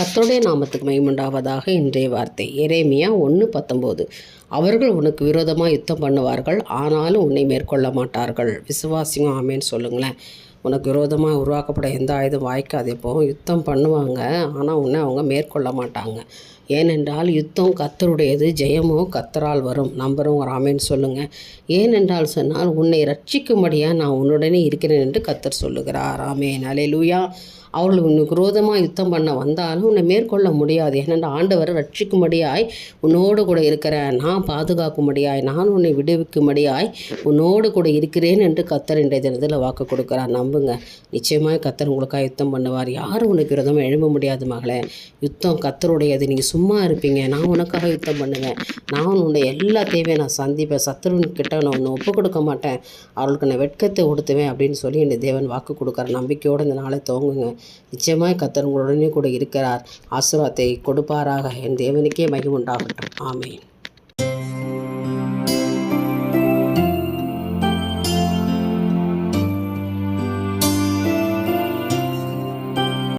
கத்தோடைய நாமத்துக்கு மைமுண்டாவதாக இன்றைய வார்த்தை. எரேமியா ஒன்று பத்தொம்போது அவர்கள் உனக்கு விரோதமாக யுத்தம் பண்ணுவார்கள் ஆனாலும் உன்னை மேற்கொள்ள மாட்டார்கள். விசுவாசியும் ஆமேன்னு சொல்லுங்களேன். உனக்கு விரோதமாக உருவாக்கப்பட எந்த ஆயுதம் வாய்க்காது இப்போ. யுத்தம் பண்ணுவாங்க ஆனால் உன்னை அவங்க மேற்கொள்ள மாட்டாங்க. ஏனென்றால் யுத்தம் கத்தருடையது ஜெயமோ கத்தரால் வரும். நம்பரும் ராமேன்னு சொல்லுங்கள் ஏனென்றால் சொன்னால் உன்னை ரட்சிக்கும்படியாக நான் உன்னுடனே இருக்கிறேன் என்று கத்தர் சொல்லுகிறார். ஆமேன். லூயா அவர்கள் உன்னை குரோதமாக யுத்தம் பண்ண வந்தாலும் உன்னை மேற்கொள்ள முடியாது. ஏனென்றால் ஆண்டவர் ரட்சிக்கும்படியாய் உன்னோடு கூட இருக்கிறேன் நான் பாதுகாக்கும்படியாய் நான் உன்னை விடுவிக்கும்படியாய் உன்னோடு கூட இருக்கிறேன் என்று கத்தர் இன்றைய தினத்தில் வாக்கு கொடுக்குறார். நம்புங்க. நிச்சயமாக கத்தர் உங்களுக்காக யுத்தம் பண்ணுவார். யாரும் உனக்கு விரதம் எழும்ப முடியாது மகளே. யுத்தம் கத்தருடையது நீங்கள் சும்மா இருப்பீங்க. நான் உனக்காக யுத்தம் பண்ணுவேன். நான் உன்னுடைய எல்லா தேவையும் நான் சந்திப்பேன். சத்துருவன்கிட்ட நான் ஒன்று ஒப்பு கொடுக்க மாட்டேன். அவர்களுக்கு நான் வெட்கத்தை கொடுத்துவேன் அப்படின்னு சொல்லி என்னை தேவன் வாக்கு கொடுக்குற நம்பிக்கையோடு இந்த நாளை துவங்குங்க. நிச்சயமாய் கத்தர் உங்களுடனே கூட இருக்கிறார். ஆசீர்வாதத்தை கொடுப்பாராக. என் தேவனுக்கே மகிமுண்டாகட்டும் ஆமேன்.